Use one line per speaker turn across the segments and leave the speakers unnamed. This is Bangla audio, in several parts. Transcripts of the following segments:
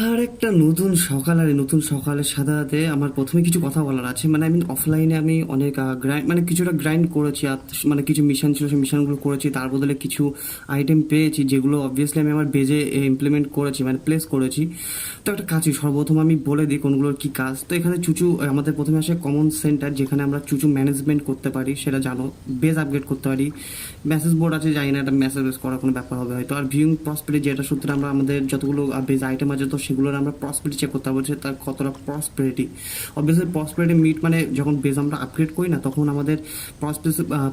আর একটা নতুন সকাল আর নতুন সকালের সাথে আমার প্রথমে কিছু কথা বলার আছে। মানে আমি অফলাইনে আমি অনেক গ্রাইন্ড মানে কিছুটা গ্রাইন্ড করেছি আর মানে কিছু মিশন ছিল, সেই মিশনগুলো করেছি। তার বদলে কিছু আইটেম পেয়েছি, যেগুলো অবভিয়াসলি আমি আমার বেজে ইমপ্লিমেন্ট করেছি মানে প্লেস করেছি। তো একটা কাজই সর্বপ্রথম আমি বলে দিই কোনগুলোর কী কাজ। তো এখানে চুচু আমাদের প্রথমে আসে কমন সেন্টার যেখানে আমরা চুচু ম্যানেজমেন্ট করতে পারি, সেটা জানো বেজ আপগ্রেড করতে পারি। মেসেজ বোর্ড আছে, জানি না একটা মেসেজ করার কোনো ব্যাপার হবে হয়তো। আর ভিউং প্রসপেরিটি যেটা সূত্রে আমরা আমাদের যতগুলো বেজ আইটেম আছে, তো সেগুলোর আমরা প্রসপেরিটি চেক করতে পারব যে তার কতটা প্রসপেরিটি অবভিয়াসলি প্রসপেরিটি মিট মানে যখন বেজ আমরা আপগ্রেড করি না, তখন আমাদের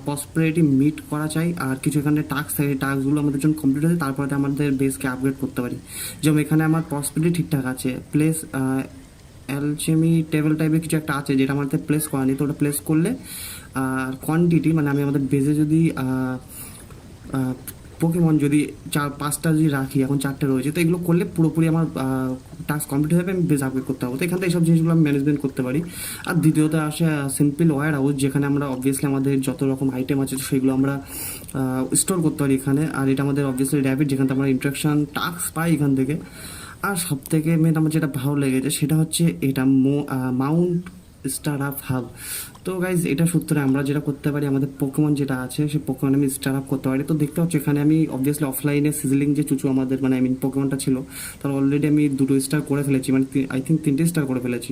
প্রসপেরিটি মিট করা চাই আর কিছু এখানে টাস্ক থাকে টাস্কগুলো আমাদের জন্য কমপ্লিট হয়েছে তারপরে আমাদের বেসকে আপগ্রেড করতে পারি। যেমন এখানে আমার প্রসপেরিটি ঠিকঠাক আছে প্লেস অ্যালচেমি টেবিল টাইপের কিছু একটা আছে যেটা আমাদের প্লেস করা নেই, তো ওটা প্লেস করলে, আর কোয়ান্টিটি মানে আমি আমাদের বেজে যদি পোকেমন যদি চার, পাঁচটা যদি রাখি, এখন চারটে রয়েছে, তো এগুলো করলে পুরোপুরি আমার টাস্ক কমপ্লিট হয়ে যাবে, আমি আপগ্রেড করতে হবে তো এখান থেকে এইসব জিনিসগুলো আমি ম্যানেজমেন্ট করতে পারি। আর দ্বিতীয়ত আসে সিম্পল ওয়ার হাউস যেখানে আমরা অবভিয়াসলি আমাদের যত রকম আইটেম আছে, সেগুলো আমরা স্টোর করতে পারি এখানে। আর এটা আমাদের অবভিয়াসলি র্যাপিড যেখান থেকে আমরা ইন্ট্রাকশন টাস্ক পাই এখান থেকে। আর সব থেকে মেন আমার যেটা ভালো লেগেছে, সেটা হচ্ছে এটা মাউন্ট স্টার আপ হাব তো গাইজ এটা সূত্রে আমরা যেটা করতে পারি, আমাদের পোকমন যেটা আছে সেই পোকমন আমি স্টার আপ করতে পারি। তো দেখতে পাচ্ছি, এখানে আমি অবভিয়াসলি অফলাইনে সিজলিং যে চুচু আমাদের মানে আই মিন পোকমনটা ছিল, তার অলরেডি আমি দুটো স্টার করে ফেলেছি মানে আই থিঙ্ক তিনটে স্টার করে ফেলেছি।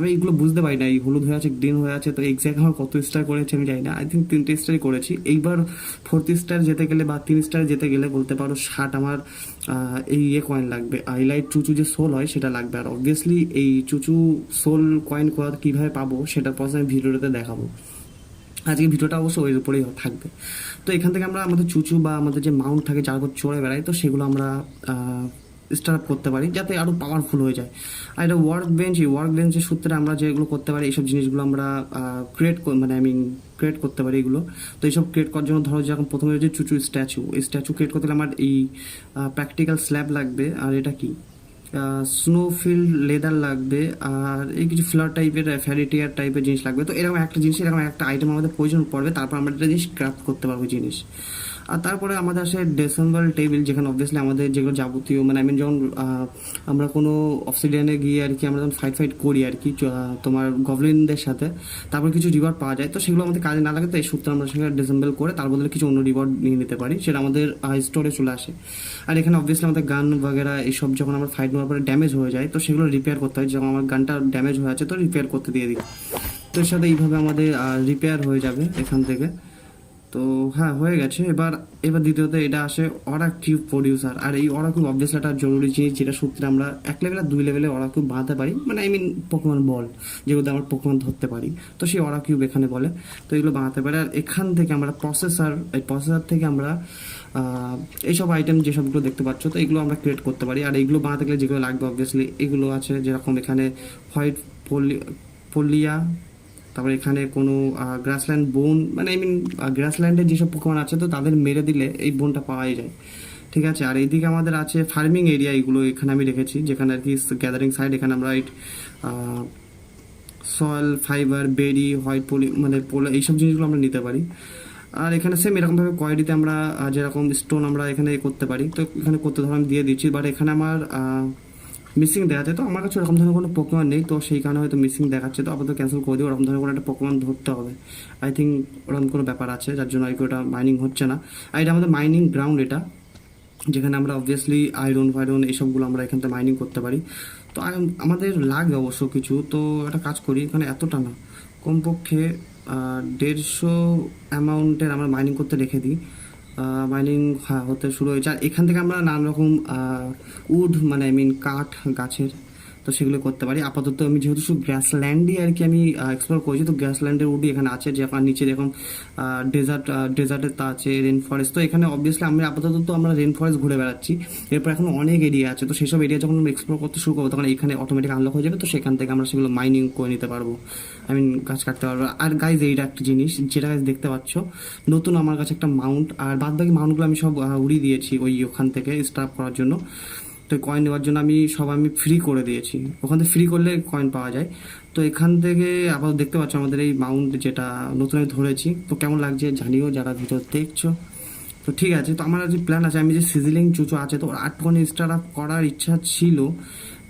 আমি এইগুলো বুঝতে পারি না এই হলুদ হয়ে আছে গ্রিন হয়ে আছে, তো এক্স্যাক্ট আমার কত স্টার করেছি আমি জানি না। আই থিঙ্ক তিনটে স্টারই করেছি। এইবার ফোর্থ স্টার যেতে গেলে বা তিন স্টার যেতে গেলে বলতে পারো ষাট আমার এই ইয়ে কয়েন লাগবে। হাইলাইট চুচু যে সোল হয় সেটা লাগবে। আর অবভিয়াসলি এই চুচু সোল কয়েন করার কীভাবে পাবো সেটার পর আমি ভিডিওটাতে দেখাবো। আজকে ভিডিওটা অবশ্য ওই উপরেই থাকবে। তো এখান থেকে আমরা আমাদের চুচু বা আমাদের যে মাউন্ট থাকে, যার উপর চড়ে বেড়াই, তো সেগুলো আমরা স্টার আপ করতে পারি, যাতে আরও পাওয়ারফুল হয়ে যায়। আর এটা ওয়ার্ক বেঞ্চ এই ওয়ার্ক বেঞ্চের সূত্রে আমরা যেগুলো করতে পারি, এইসব জিনিসগুলো আমরা ক্রিয়েট মানে আই মিন ক্রিয়েট করতে পারি এগুলো। তো এইসব ক্রিয়েট করার জন্য ধরো যখন প্রথমে যে চুচু স্ট্যাচু এই স্ট্যাচু ক্রিয়েট করতে আমার এই প্র্যাকটিক্যাল স্ল্যাব লাগবে, আর এটা কি? স্নোফিল্ড লেদার লাগবে, আর এই কিছু ফ্লার টাইপের ফ্যারিটিয়ার টাইপের জিনিস লাগবে। তো এরকম একটা জিনিস, এরকম একটা আইটেম আমাদের প্রয়োজন পড়বে, তারপর আমরা একটা জিনিস ক্রাফট করতে পারব জিনিস। আর তারপরে আমাদের আসে ডেসেম্বল টেবিল, যেখানে অবভিয়াসলি আমাদের যেগুলো যাবতীয় মানে আমি যখন আমরা কোনো অফসিডিয়ানে গিয়ে আর কি আমরা যখন ফাইট ফাইট করি আর কি তোমার গভলিনদের সাথে, তারপর কিছু রিওয়ার্ড পাওয়া যায়। তো সেগুলো আমাদের কাজে না লাগে তো এই সূত্রে আমরা সেখানে ডিসেম্বল করে তার বদলে কিছু অন্য রিওয়ার্ড নিয়ে নিতে পারি, সেটা আমাদের স্টোরে চলে আসে। আর এখানে অবভিয়াসলি আমাদের গান বাগেরা এইসব যখন আমরা ফাইট নেওয়ার পরে ড্যামেজ হয়ে যায়, তো সেগুলো রিপেয়ার করতে হয়। যখন আমার গানটা ড্যামেজ হয়ে আছে, তো রিপেয়ার করতে দিয়ে দিই। তো এর সাথে এইভাবে আমাদের রিপেয়ার হয়ে যাবে এখান থেকে। তো হ্যাঁ হয়ে গেছে। এবার এবার দ্বিতীয়ত এটা আসে অরা কিউব প্রডিউসার আর এই অরা কিউব অবভিয়াসলি একটা জরুরি জিনিস যেটা সূত্রে আমরা এক লেভেল দুই লেভেলে অরা কিউব বানাতে পারি। মানে আই মিন পোকমান বল যেগুলোতে আমরা পোকমান ধরতে পারি। তো সেই অরা কিউব এখানে বলে। তো এগুলো বানাতে পারি। আর এখান থেকে আমরা প্রসেসার এই প্রসেসার থেকে আমরা এইসব আইটেম যেসবগুলো দেখতে পাচ্ছ, তো এগুলো আমরা ক্রিয়েট করতে পারি। আর এইগুলো বানাতে গেলে যেগুলো লাগবে অবভিয়াসলি এগুলো আছে যেরকম এখানে হোয়াইট পলি পলিয়া তারপরে এখানে কোনো গ্রাসল্যান্ড বোন মানে আই মিন গ্রাসল্যান্ডের যেসব পোকমান আছে তো তাদের মেরে দিলে এই বোনটা পাওয়াই যায়। ঠিক আছে? আর এইদিকে আমাদের আছে ফার্মিং এরিয়া এগুলো এখানে আমি রেখেছি, যেখানে আর কি গ্যাদারিং সাইড এখানে আমরা এই soil fibre very white poly মানে পোলা এইসব জিনিসগুলো আমরা নিতে পারি। আর এখানে সেম এরকমভাবে কোয়ালিটিতে আমরা যেরকম স্টোন আমরা এখানে করতে পারি। তো এখানে করতে ধরো আমি দিয়ে দিচ্ছি বাট এখানে আমার মিসিং দেখাচ্ছে তো আমার কাছে ওরকম ধরনের কোনো পোকেমান নেই, তো সেই কারণে হয়তো মিসিং দেখাচ্ছে। তো আপাতত ক্যান্সেল করে দিই ওরকম ধরনের কোনো একটা পোকেমান ধরতে হবে। আই থিঙ্ক ওরকম কোনো ব্যাপার আছে, যার জন্য আর ওটা মাইনিং হচ্ছে না। আর এটা আমাদের মাইনিং গ্রাউন্ড এটা, যেখানে আমরা অবভিয়াসলি আয়রন ফায়রন এইসবগুলো আমরা এখান থেকে মাইনিং করতে পারি। তো আমাদের লাগে অবশ্য কিছু, তো একটা কাজ করি, এখানে এতটা না। কমপক্ষে দেড়শো অ্যামাউন্টের আমরা মাইনিং করতে রেখে দিই। মাইনিং হতে শুরু হয়েছে। আর এখান থেকে আমরা নানা রকম উড মানে আই মিন কাঠ, গাছের তো সেগুলো করতে পারি। আপাতত আমি যেহেতু শুধু গ্যাসল্যান্ডই আর কি আমি এক্সপ্লোর করেছি, তো গ্যাসল্যান্ডের উডই এখানে আছে, যে আপনার নিচে যেরকম ডেজার্ট ডেজার্টের তা আছে রেন ফরেস্ট তো এখানে অবভিয়াসলি আমি আপাতত তো আমরা রেন ফরেস্ট ঘুরে বেড়াচ্ছি। এরপর এখন অনেক এরিয়া আছে, তো সেসব এরিয়া যখন আমরা এক্সপ্লোর করতে শুরু করব, তখন এখানে অটোমেটিক আনলক হয়ে যাবে, তো সেখান থেকে আমরা সেগুলো মাইনিং করে নিতে পারব। আই মিন গাছ কাটতে পারব। আর গাইজ এইটা একটা জিনিস, যেটা গাছ দেখতে পাচ্ছ, নতুন আমার কাছে একটা মাউন্ট আর বাদ বাকি মাউন্টগুলো আমি সব উড়িয়ে দিয়েছি ওই ওখান থেকে স্টাফ করার জন্য। তো কয়েন নেওয়ার জন্য আমি সব আমি ফ্রি করে দিয়েছি। ওখান থেকে ফ্রি করলে কয়েন পাওয়া যায়। তো এখান থেকে আবার দেখতে পাচ্ছ আমাদের এই মাউন্ট যেটা নতুন আমি ধরেছি। তো কেমন লাগছে জানিও যারা ভিডিও দেখছ। তো ঠিক আছে, তো আমার যে প্ল্যান আছে। আমি যে সিজিলিং চুচু আছে, তো ওর কোন স্টার্ট আপ করার ইচ্ছা ছিল।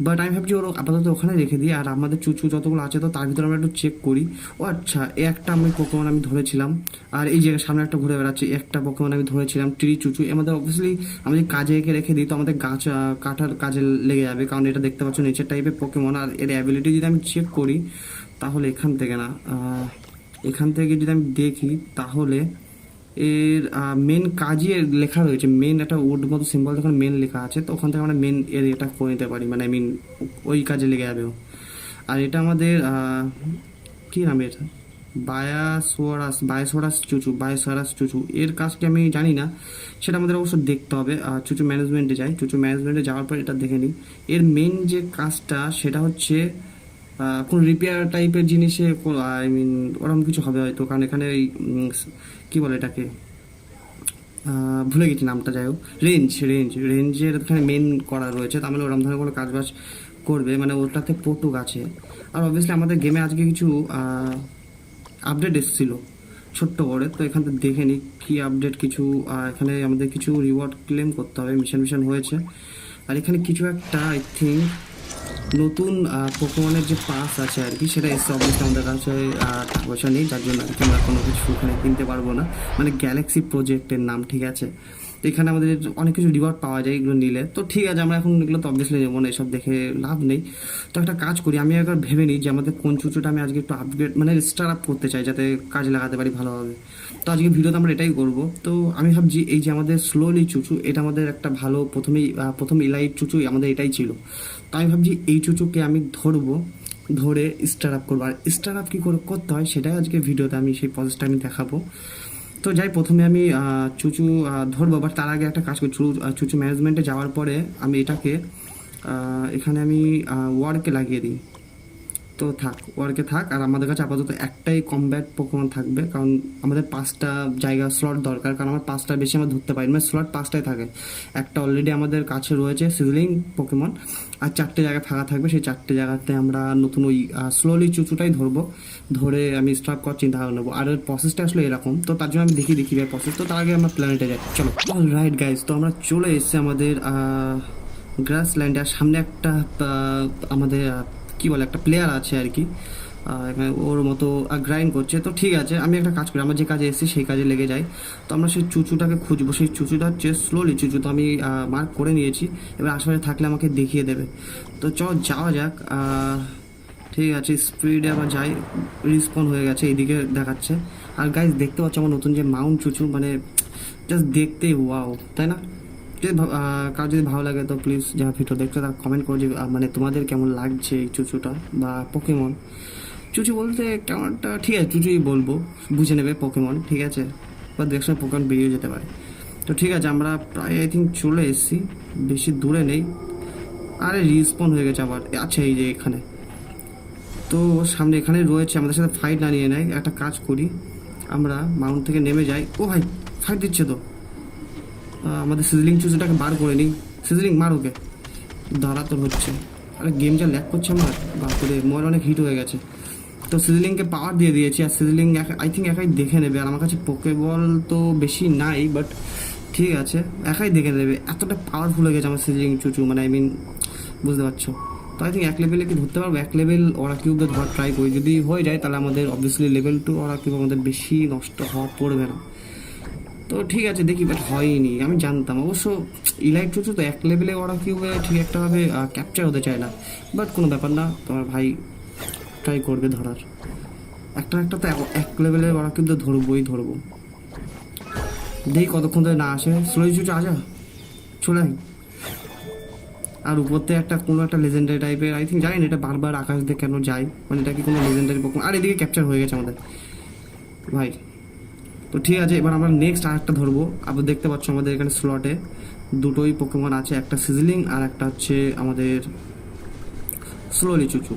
বাট আমি ভাবছি ওর আপাতত ওখানে রেখে দিই আর আমাদের চুচু যতগুলো আছে তো তার ভিতরে আমরা একটু চেক করি। ও আচ্ছা এই একটা আমি পোকেমন আমি ধরেছিলাম। আর এই জায়গায় সামনে একটা ঘুরে বেড়াচ্ছে একটা পোকেমন আমি ধরেছিলাম ট্রি চুচু আমাদের অবভিয়াসলি আমি যদি কাজে এঁকে রেখে দিই, তো আমাদের গাছ কাটার কাজে লেগে যাবে। কারণ এটা দেখতে পাচ্ছ নিচের টাইপের পোকেমন আর এর অ্যাবিলিটি যদি আমি চেক করি, তাহলে এখান থেকে না এখান থেকে যদি আমি দেখি, তাহলে এর মেন কাজই লেখা রয়েছে। মেন একটা উড মতো সিম্বল যখন মেন লেখা আছে তো ওখান থেকে আমরা মেন এর এটা করে নিতে পারি। মানে আই মিন ওই কাজে লেগে যাবে আর এটা আমাদের কি নাম এর? বায়াসোরাস বায়াসোরাস চুচু বায়াসোরাস চুচু। এর কাজটি আমি জানি না। সেটা আমাদের অবশ্য দেখতে হবে। চুচু ম্যানেজমেন্টে যাই। চুচু ম্যানেজমেন্টে যাওয়ার পর এটা দেখে নিই। এর মেন যে কাজটা, সেটা হচ্ছে কোন রিপেয়ার টাইপের জিনিসে আই মিন ওরকম কিছু হবে হয়তো, কারণ এখানে ওই কি বলে এটাকে? ভুলে গেছি নামটা, যাই হোক। রেঞ্জ রেঞ্জ রেঞ্জের এখানে মেন করা রয়েছে, তার মানে ওরকম ধরনের কোনো কাজবাজ করবে মানে ওটাতে পটুক আছে। আর অবভিয়াসলি আমাদের গেমে আজকে কিছু আপডেট এসেছিল, ছোট্ট করে, তো এখান থেকে দেখে নিই কী আপডেট কিছু এখানে আমাদের কিছু রিওয়ার্ড ক্লেম করতে হবে মিশন মিশন হয়েছে। আর এখানে কিছু একটা আই থিঙ্ক নতুন পোকোমনের যে পাস আছে আর কি, সেটা এসে অবশ্যই আমাদের কাছে টাকা পয়সা নেই, যার জন্য আর কি আমরা কোনো কিছু ওখানে কিনতে পারব না। মানে গ্যালাক্সি প্রজেক্টের নাম, ঠিক আছে? তো এখানে আমাদের অনেক কিছু রিওয়ার্ড পাওয়া যায় এগুলো নিলে। তো ঠিক আছে, আমরা এখন এগুলো তো অবভিয়াসলি নেব না, এসব দেখে লাভ নেই। তো একটা কাজ করি, আমি একবার ভেবে নিই যে আমাদের কোন চুচুটা আমি আজকে একটু আপগ্রেড মানে স্টার আপ করতে চাই যাতে কাজে লাগাতে পারি ভালোভাবে। তো আজকে ভিডিওতে আমরা এটাই করব। তো আমি ভাবছি এই যে আমাদের স্লোলি চুচু, এটা আমাদের একটা ভালো প্রথমেই প্রথম ইলাইট চুচু আমাদের এটাই ছিল। তো আমি ভাবছি এই চুচুকে আমি ধরবো, ধরে স্টার আপ করব। আর স্টার আপ কী করে করতে হয় সেটাই আজকে ভিডিওতে আমি সেই প্রসেসটা আমি দেখাবো। তো যাই, প্রথমে আমি চুচু ধরবো বাট তার আগে একটা কাজ করি। চুচু ম্যানেজমেন্টে যাওয়ার পরে আমি এটাকে এখানে আমি ওয়ার্কে লাগিয়ে দিই। তো থাক, ওয়ার্কে থাক। আর আমাদের কাছে আপাতত একটাই কমব্যাট পোকেমন থাকবে, কারণ আমাদের পাঁচটা জায়গা স্লট দরকার, কারণ আমার পাঁচটা বেশি আমরা ধরতে পারি মানে স্লট পাঁচটাই থাকে। একটা অলরেডি আমাদের কাছে রয়েছে সিজলিং পোকেমন আর চারটে জায়গা ফাঁকা থাকবে। সেই চারটে জায়গাতে আমরা নতুন ওই স্লোলি চুচুটাই ধরবো। ধরে আমি স্টার্ট করার চিন্তা ভাবনা নেব। আর ওর প্রসেসটা আসলে এরকম। তো তার জন্য আমি দেখি দেখি ভাই প্রসেস তো তার আগে আমরা প্ল্যানেটে যাই। চলো। অল রাইট গাইজ তো আমরা চলে এসেছি আমাদের গ্রাস ল্যান্ডে আর সামনে একটা আমাদের কি বলে, একটা প্লেয়ার আছে আর কি ওর মতো গ্রাইন্ড করছে। তো ঠিক আছে, আমি একটা কাজ করি, আমরা যে কাজে এসেছি সেই কাজে লেগে যাই তো আমরা সেই চুচুটাকে খুঁজবো, সেই চুচুটা হচ্ছে স্লোলি চুচু তো আমি মার্ক করে নিয়েছি। এবার আশেপাশে থাকলে আমাকে দেখিয়ে দেবে। তো চ যাওয়া যাক ঠিক আছে স্পিডে আবার যাই রিসপন হয়ে গেছে, এইদিকে দেখাচ্ছে। আর গাইজ দেখতে পাচ্ছ আমার নতুন যে মাউন্ট চুচু মানে জাস্ট দেখতেই ওয়াও তাই না? যদি কারও যদি ভালো লাগে তো প্লিজ যারা ভিডিও দেখছ, তারা কমেন্ট করে যে মানে তোমাদের কেমন লাগছে এই চুচুটা বা পোকেমন চুচু বলতে কেমনটা, ঠিক আছে, চুচুই বলব, বুঝে নেবে পোকেমন ঠিক আছে? বা দু একসময় পোকেমন বেরিয়ে যেতে পারে। তো ঠিক আছে, আমরা প্রায় আই থিঙ্ক চলে এসেছি, বেশি দূরে নেই। আরে রিসপন হয়ে গেছে আবার আচ্ছা এই যে এখানে। তো সামনে এখানে রয়েছে, আমাদের সাথে ফাইট না নিয়ে নেয়, একটা কাজ করি। আমরা মাউন্ট থেকে নেমে যাই। ও ভাই ফাইট দিচ্ছে তো। আমাদের সিজলিং চুজুটাকে বার করে নিই। সিজলিং মার ওকে। ধরা তোর হচ্ছে। আরে গেম যা ল্যাক করছে আমার, বাপরে মোবাইল অনেক হিট হয়ে গেছে। তো সিজলিংকে পাওয়ার দিয়ে দিয়েছি, আর সিজলিং আই থিঙ্ক একাই দেখে নেবে। আর আমার কাছে পোকেবল তো বেশি নাই বাট ঠিক আছে, একাই দেখে নেবে। এতটা পাওয়ারফুল হয়ে গেছে আমার সিজলিং চুচু মানে আই মিন বুঝতে পারছ? তো আই থিঙ্ক এক লেভেলে কি ধরতে পারব? এক লেভেল ওরা কিউবে ধরার ট্রাই করি। যদি হয়ে যায়, তাহলে আমাদের অবভিয়াসলি লেভেল টু ওরা কিউব আমাদের বেশি নষ্ট হওয়া পড়বে না। তো ঠিক আছে, দেখি বাট হয়নি, আমি জানতাম। অবশ্য ইলাইট চুচু তো এক লেভেলে ওরা কিউবে ঠিক একটাভাবে ক্যাপচার হতে চায় না। বাট কোনো ব্যাপার না, তোমার ভাই ট্রাই করবে ধরার। একটা একটা তো এক- লেভেলে ওরা কিন্তু ধরবোই ধরবো। দেখি কতক্ষণ ধরে না আসে। স্লো চুচু আজা চলে আর উপরতে একটা, কোনো একটা লেজেন্ডারি টাইপের আই থিঙ্ক জানি না এটা বারবার আকাশ দিয়ে কেন যায়? মানে এটা কি কোনো লেজেন্ডারি আর এদিকে ক্যাপচার হয়ে গেছে আমাদের। ভাই তো ঠিক আছে, এবার আমরা নেক্সট আরেকটা ধরবো। আবার দেখতে পাচ্ছ আমাদের এখানে স্লটে দুটোই পোকেমন আছে, একটা সিজলিং আর একটা হচ্ছে আমাদের স্লোলি চুচু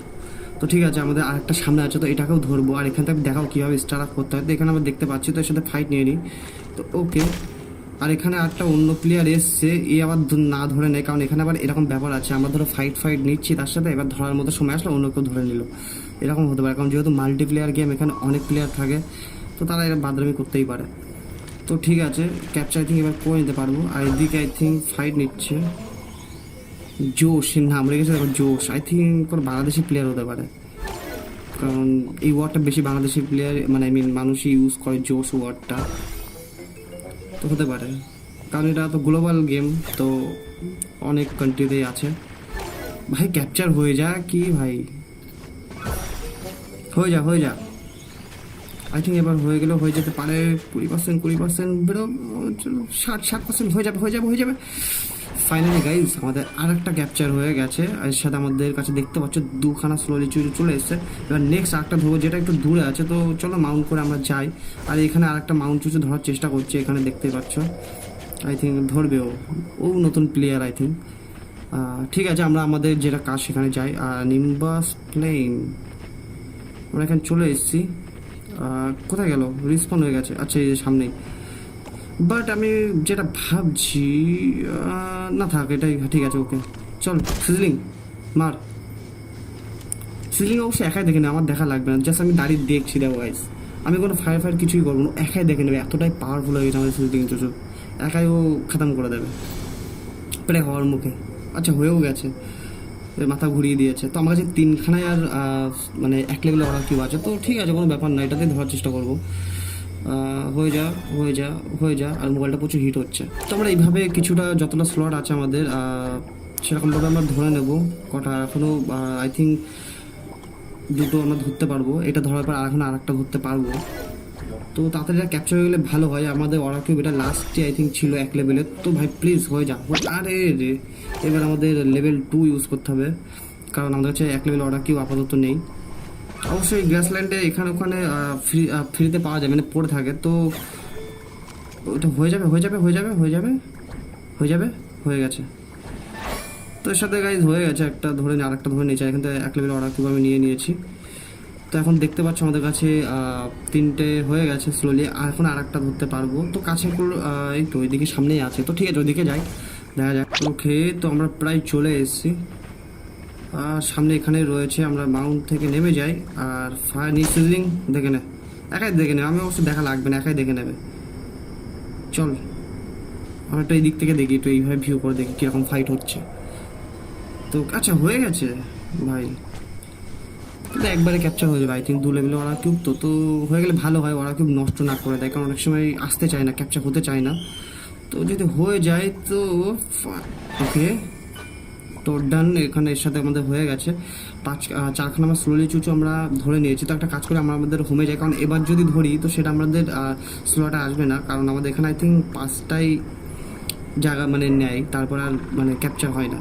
তো ঠিক আছে, আমাদের আরেকটা সামনে আছে, তো এটাকেও ধরবো। আর এখান থেকে দেখাও কীভাবে স্টার আপ করতে হয়। তো এখানে আমরা দেখতে পাচ্ছি, তো এর সাথে ফাইট নিয়ে নিই। তো ওকে আর এখানে একটা অন্য প্লেয়ার এসছে, এ আবার না ধরে নেয়, কারণ এখানে আবার এরকম ব্যাপার আছে। আমরা ধরো ফাইট ফাইট নিচ্ছি তার সাথে, এবার ধরার মতো সময় আসলে, অন্য কেউ ধরে নিল। এরকম হতে পারে, কারণ যেহেতু মাল্টি প্লেয়ার গেম এখানে অনেক প্লেয়ার থাকে। তো তারা এরা বাদরামি করতেই পারে। তো ঠিক আছে ক্যাপচার আই থিঙ্ক এবার করে নিতে পারব। আর এদিকে আই থিঙ্ক ফাইট নিচ্ছে। জোশ নাম রেখেছে দেখো জোশ। আই থিঙ্ক কোনো বাংলাদেশি প্লেয়ার হতে পারে। কারণ এই ওয়ার্ডটা বেশি বাংলাদেশি প্লেয়ার মানে আই মিন মানুষই ইউজ করে জোশ ওয়ার্ডটা তো হতে পারে। কারণ এটা তো গ্লোবাল গেম তো অনেক কান্ট্রিতেই আছে। ভাই ক্যাপচার হয়ে যা কি ভাই? হয়ে যা হয়ে যা আই থিঙ্ক এবার হয়ে গেলেও হয়ে যেতে পারে কুড়ি পার্সেন্ট কুড়ি পার্সেন্ট বেরো, ষাট ষাট পার্সেন্ট হয়ে যাবে হয়ে যাবে হয়ে যাবে। ফাইনালি গাইজ আমাদের আর একটা ক্যাপচার হয়ে গেছে। আর সাথে আমাদের কাছে দেখতে পাচ্ছ, দুখানা স্লোলি চুরি চলে এসছে। এবার নেক্সট আরেকটা ধরবো, যেটা একটু দূরে আছে, তো চলো মাউন্ট করে আমরা যাই। আর এখানে আরেকটা মাউন্ট চুচু ধরার চেষ্টা করছি, এখানে দেখতে পাচ্ছ। আই থিঙ্ক ধরবে ও। ও নতুন প্লেয়ার আই থিঙ্ক ঠিক আছে, আমরা আমাদের যেটা কাজ সেখানে যাই। আর নিম্বাস প্লেন আমরা এখানে চলে এসেছি। কোথায় গেল? রিসপন্ড হয়ে গেছে। আচ্ছা এই যে সামনেই। বাট আমি যেটা ভাবছি না থাক, এটাই ঠিক আছে ওকে চল সিজলিং মার। সিজলিং অবশ্যই একাই দেখে নেবে আমার দেখা লাগবে না। জাস্ট আমি দাঁড়িয়ে দেখছি, দেখো গাইস আমি কোনো ফায়ার ফায়ার কিছুই করব না, একাই দেখে নেবে। এতটাই পাওয়ারফুল হয়ে গেছে আমাদের সিজলিং চুচু। একাই ও খতম করে দেবে। প্রায় হওয়ার মুখে। আচ্ছা হয়েও গেছে। মাথা ঘুরিয়ে দিয়েছে। তো আমার কাছে তিনখানায় আর মানে এক লেভেলে অর্ডার কিউ আছে। তো ঠিক আছে, কোনো ব্যাপার না এটাতে ধরার চেষ্টা করব। হয়ে যা হয়ে যা হয়ে যা, আর মোবাইলটা প্রচুর হিট হচ্ছে। তো আমরা এইভাবে কিছুটা যতটা স্লট আছে আমাদের সেরকমভাবে আমরা ধরে নেব। কটা এখনও আই থিঙ্ক দুটো আমরা ধরতে পারব। এটা ধরার পর আর এখন আর একটা ধরতে পারব। তো তাড়াতাড়ি ক্যাপচার হয়ে গেলে ভালো হয়। আমাদের অর্ডার কিউব এটা লাস্টে আই থিঙ্ক ছিল এক লেভেলের তো ভাই প্লিজ হয়ে যা আরে রে। এবার আমাদের লেভেল টু ইউজ করতে হবে। কারণ আমাদের কাছে এক লেভেল অর্ডার কিউব আপাতত নেই। অবশ্যই গ্যাসল্যান্ডে এখানে ওখানে ফ্রি ফ্রিতে পাওয়া যায় মানে পড়ে থাকে। তো ওটা হয়ে যাবে হয়ে যাবে হয়ে যাবে হয়ে যাবে। হয়ে যাবে, হয়ে গেছে। তো এর সাথে গাইজ হয়ে গেছে। একটা ধরে নিয়ে আরেকটা ধরে নিয়েছে। এখান থেকে এক লেভেল অর্ডার কিউব আমি নিয়ে নিয়েছি। তো এখন দেখতে পাচ্ছ আমাদের কাছে তিনটে হয়ে গেছে স্লোলি আর এখন আর একটা ধরতে পারব। তো কাছে এই তো ওইদিকে সামনেই আছে। তো ঠিক আছে, ওইদিকে যাই, দেখা যাক। ওকে, তো আমরা প্রায় চলে এসেছি। আর সামনে এখানে রয়েছে, আমরা মাউন্ট থেকে নেমে যাই। আর ফায়ার নিচুজিং দেখে নে। একাই দেখে নেবে আমি অবশ্য দেখা লাগবে না, একাই দেখে নেবে। চল, আমরা একটু এই দিক থেকে দেখি, একটু এইভাবে ভিউ করে দেখি কীরকম ফাইট হচ্ছে। তো আচ্ছা হয়ে গেছে, ভাই। কিন্তু একবারে ক্যাপচার হয়ে যাবে আই থিঙ্ক দু লেভেলে ওরা কিউব তো তো হয়ে গেলে ভালো হয়, ওরা কিউব নষ্ট না করে দেয়, কারণ অনেক সময় আসতে চায় না ক্যাপচার হতে চায় না। তো যদি হয়ে যায় তো ওকে তো ডান এখানে এর সাথে আমাদের হয়ে গেছে। পাঁচ চারখানা আমরা স্লোলি চুচু আমরা ধরে নিয়েছি, তো একটা কাজ করে আমরা আমাদের হোমে যাই, কারণ এবার যদি ধরি তো সেটা আমাদের স্লোটা আসবে না, কারণ আমাদের এখানে আই থিঙ্ক পাঁচটাই জায়গা মানে নেয়, তারপর আর মানে ক্যাপচার হয় না।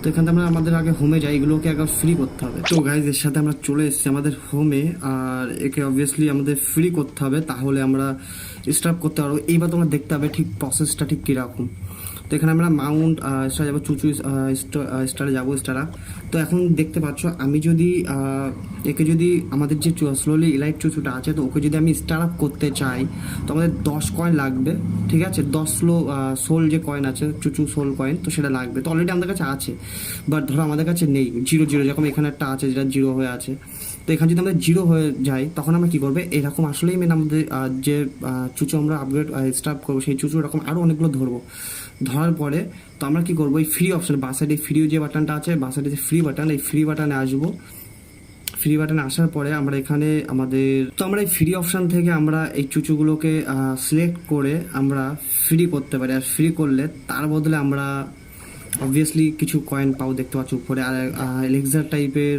তো এখান থেকে আমরা আমাদের আগে হোমে যাই, এগুলোকে আগে ফ্রি করতে হবে। তো গাইজ এর সাথে আমরা চলে এসেছি আমাদের হোমে আর একে অবভিয়াসলি আমাদের ফ্রি করতে হবে, তাহলে আমরা স্টার্ট করতে পারব। এইবার তোমরা দেখতে হবে ঠিক প্রসেসটা ঠিক কীরকম। তো এখানে আমরা মাউন্ট স্টার যাব চুচু স্টারে যাব স্টারা তো এখন দেখতে পাচ্ছ, আমি যদি একে যদি আমাদের যে স্লোলি ইলাইট চুচুটা আছে, তো ওকে যদি আমি স্টার আপ করতে চাই, তো আমাদের দশ কয়েন লাগবে, ঠিক আছে? দশ স্লো সোল যে কয়েন আছে চুচু সোল কয়েন তো সেটা লাগবে। তো অলরেডি আমাদের কাছে আছে বাট ধরো আমাদের কাছে নেই জিরো জিরো যেরকম এখানে একটা আছে, যেটা জিরো হয়ে আছে। তো এখানে যদি আমরা জিরো হয়ে যাই তখন আমরা কী করব? এরকম আসলেই মেন আমাদের যে চুচু আমরা আপগ্রেড স্টার্ট করব, সেই চুচু এরকম আরও অনেকগুলো ধরবো। ধরার পরে তো আমরা কি করব? এই ফ্রি অপশন বা সাইডে ফ্রি যে বাটনটা আছে বা সাইডে যে ফ্রি বাটন এই ফ্রি বাটনে আসব। ফ্রি বাটনে আসার পরে আমরা এখানে আমাদের, তো আমরা এই ফ্রি অপশান থেকে আমরা এই চুচুগুলোকে সিলেক্ট করে আমরা ফ্রি করতে পারি। আর ফ্রি করলে তার বদলে আমরা অবভিয়াসলি কিছু কয়েন পাবো দেখতে পাচ্ছি উপরে। আর এলেক্সার টাইপের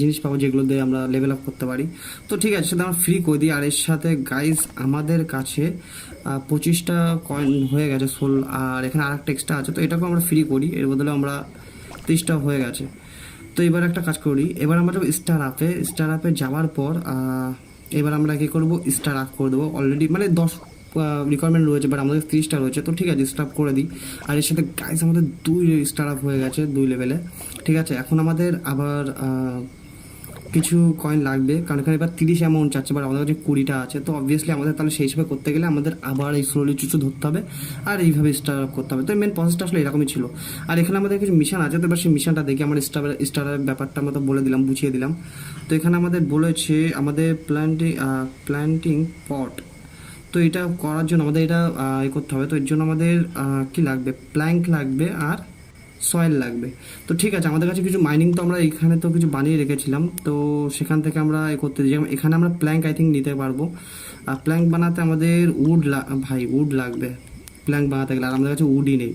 জিনিস পাবো যেগুলো দিয়ে আমরা লেভেল আপ করতে পারি। তো ঠিক আছে, সেটা আমরা ফ্রি করে দিই। আর এর সাথে গাইজ আমাদের কাছে পঁচিশটা কয়েন হয়ে গেছে সোল আর এখানে আর একটা এক্সট্রা আছে, তো এটাকেও আমরা ফ্রি করি, এর বদলে আমরা তিরিশটা হয়ে গেছে। তো এবার একটা কাজ করি, এবার আমরা যাব স্টার আপে স্টার আপে যাওয়ার পর এবার আমরা কী করব স্টার আপ করে দেবো। অলরেডি মানে দশ রিকোয়ারমেন্ট রয়েছে বাট আমাদের তিরিশটা রয়েছে, তো ঠিক আছে স্টার করে দিই। আর এর সাথে গাইস আমাদের দুই স্টার আপ হয়ে গেছে, দুই লেভেলে ঠিক আছে, এখন আমাদের আবার কিছু কয়েন লাগবে। কারণ এখানে এবার তিরিশ অ্যামাউন্ট চাচ্ছে বাট আমাদের কাছে কুড়িটা আছে। তো অবভিয়াসলি আমাদের তাহলে সেই হিসেবে করতে গেলে আমাদের আবার এই স্লোলি চুচু ধরতে হবে আর এইভাবে স্টার আপ করতে হবে। তো মেন প্রসেসটা আসলে এরকমই ছিল। আর এখানে আমাদের কিছু মিশন আছে, তো এবার সেই মিশনটা দেখে আমার স্টার স্টারের ব্যাপারটা আমরা বলে দিলাম, বুঝিয়ে দিলাম। তো এখানে আমাদের বলেছে আমাদের প্ল্যান্টিং প্ল্যান্টিং পট তো এটা করার জন্য আমাদের এটা এ করতে হবে। তো এর জন্য আমাদের কি লাগবে? প্ল্যাঙ্ক লাগবে আর সয়েল লাগবে। তো ঠিক আছে, আমাদের কাছে কিছু মাইনিং তো আমরা এখানে তো কিছু বানিয়ে রেখেছিলাম। তো সেখান থেকে আমরা এ করতে যেমন এখানে আমরা প্ল্যাঙ্ক আই থিঙ্ক নিতে পারব। আর প্ল্যাঙ্ক বানাতে আমাদের উড ভাই উড লাগবে। প্ল্যাঙ্ক বানাতে গেলে, আর আমাদের কাছে উডই নেই।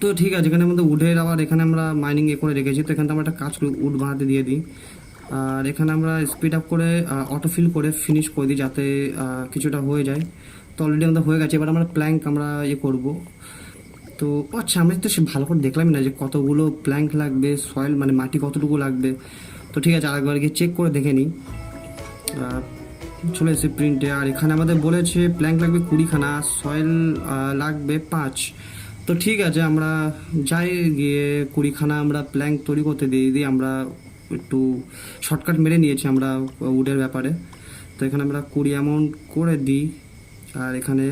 তো ঠিক আছে, এখানে আমাদের উডের আবার এখানে আমরা মাইনিং এ করে রেখেছি। তো এখানে আমরা একটা কাজ করি উড বানাতে দিয়ে দিই। আর এখানে আমরা স্পিড আপ করে অটোফিল করে ফিনিশ করে দিই যাতে কিছুটা হয়ে যায়। তো অলরেডি আমাদের হয়ে গেছে, এবার আমরা প্ল্যাঙ্ক আমরা ইয়ে করব। তো আচ্ছা আমি তো সে ভালো করে দেখলাম না যে কতগুলো প্ল্যাঙ্ক লাগবে সয়েল মানে মাটি কতটুকু লাগবে। তো ঠিক আছে, আরেকবার গিয়ে চেক করে দেখে নিই। চলে এসেছে প্রিন্টে আর এখানে আমাদের বলেছে প্ল্যাঙ্ক লাগবে কুড়িখানা সয়েল লাগবে পাঁচ। তো ঠিক আছে, আমরা যাই গিয়ে কুড়িখানা আমরা প্ল্যাঙ্ক তৈরি করতে দিয়ে দিই। আমরা একটু শর্টকাট মেরে নিয়েছি আমরা উডের ব্যাপারে। তো এখানে আমরা কুড়ি অ্যামাউন্ট করে দিই। আর এখানে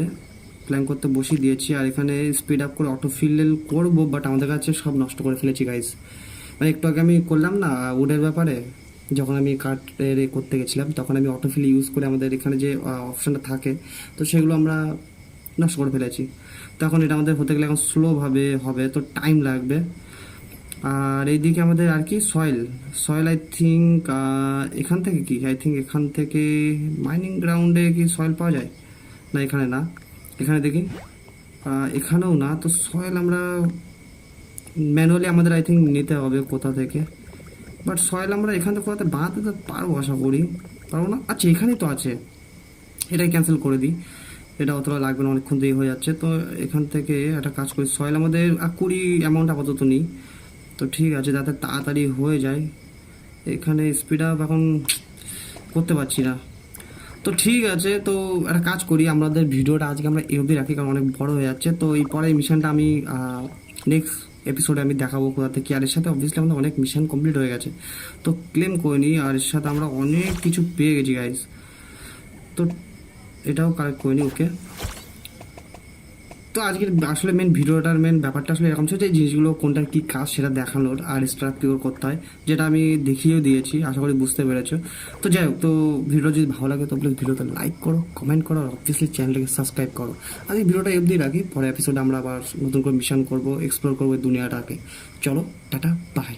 প্ল্যান করতে বসিয়ে দিয়েছি, আর এখানে স্পিড আপ করে অটো ফিল করব বাট আমাদের কাছে সব নষ্ট করে ফেলেছি গাইস মানে একটু আগে আমি করলাম না উডের ব্যাপারে? যখন আমি এ করতে গেছিলাম, তখন আমি অটোফিল ইউজ করে আমাদের এখানে যে অপশানটা থাকে, তো সেগুলো আমরা নষ্ট করে ফেলেছি। তখন এটা আমাদের হতে গেলে এখন স্লোভাবে হবে, তো টাইম লাগবে। আর এইদিকে আমাদের আর কি সয়েল সয়েল আই থিঙ্ক এখান থেকে কি? আই থিঙ্ক এখান থেকে মাইনিং গ্রাউন্ডে কি সয়েল পাওয়া যায়? না, এখানে না। এখানে দেখি। এখানেও না, তো সয়েল আমরা ম্যানুয়ালি আমাদের আই থিঙ্ক নিতে হবে কোথা থেকে। বাট সয়েল আমরা এখান থেকে কোথাতে বানাতে তো পারব আশা করি। পারব না? আচ্ছা এখানেই তো আছে। এটাই ক্যান্সেল করে দিই। এটা অতটা লাগবে না, অনেকক্ষণ দেরি হয়ে যাচ্ছে। তো এখান থেকে একটা কাজ করি। সয়েল আমাদের কুড়ি অ্যামাউন্ট আপাতত নেই। তো ঠিক আছে, যাতে তাড়াতাড়ি হয়ে যায়। এখানে স্পিড আপ এখন করতে পারছি না। তো ঠিক আছে, তো একটা কাজ করি, আমাদের ভিডিওটা আজকে আমরা এই অবধি রাখি, কারণ অনেক বড় হয়ে যাচ্ছে। তো এই পরে মিশনটা আমি নেক্সট এপিসোডে আমি দেখাবো কোথা থেকে আর এর সাথে অবভিয়াসলি আমাদের অনেক মিশন কমপ্লিট হয়ে গেছে। তো ক্লেম করিনি আর এর সাথে আমরা অনেক কিছু পেয়ে গেছি গাইস তো এটাও কালেক্ট করিনি ওকে তো আজকের আসলে মেন ভিডিওটার মেন ব্যাপারটা আসলে এরকম ছিল যে জিনিসগুলো কোনটার কী কাজ সেটা দেখানোর আর স্ট্রাক পিওর করতে হয়, যেটা আমি দেখিয়েও দিয়েছি, আশা করি বুঝতে পেরেছ। তো যাই হোক, তো ভিডিও যদি ভালো লাগে তো প্লিজ ভিডিওতে লাইক করো কমেন্ট করো, আর অবভিয়াসলি চ্যানেলটাকে সাবস্ক্রাইব করো। এই ভিডিওটা অবধি রাখি পরে এপিসোডে আমরা আবার নতুন করে মিশন করব এক্সপ্লোর করব দুনিয়াটাকে। চলো, টাটা বাই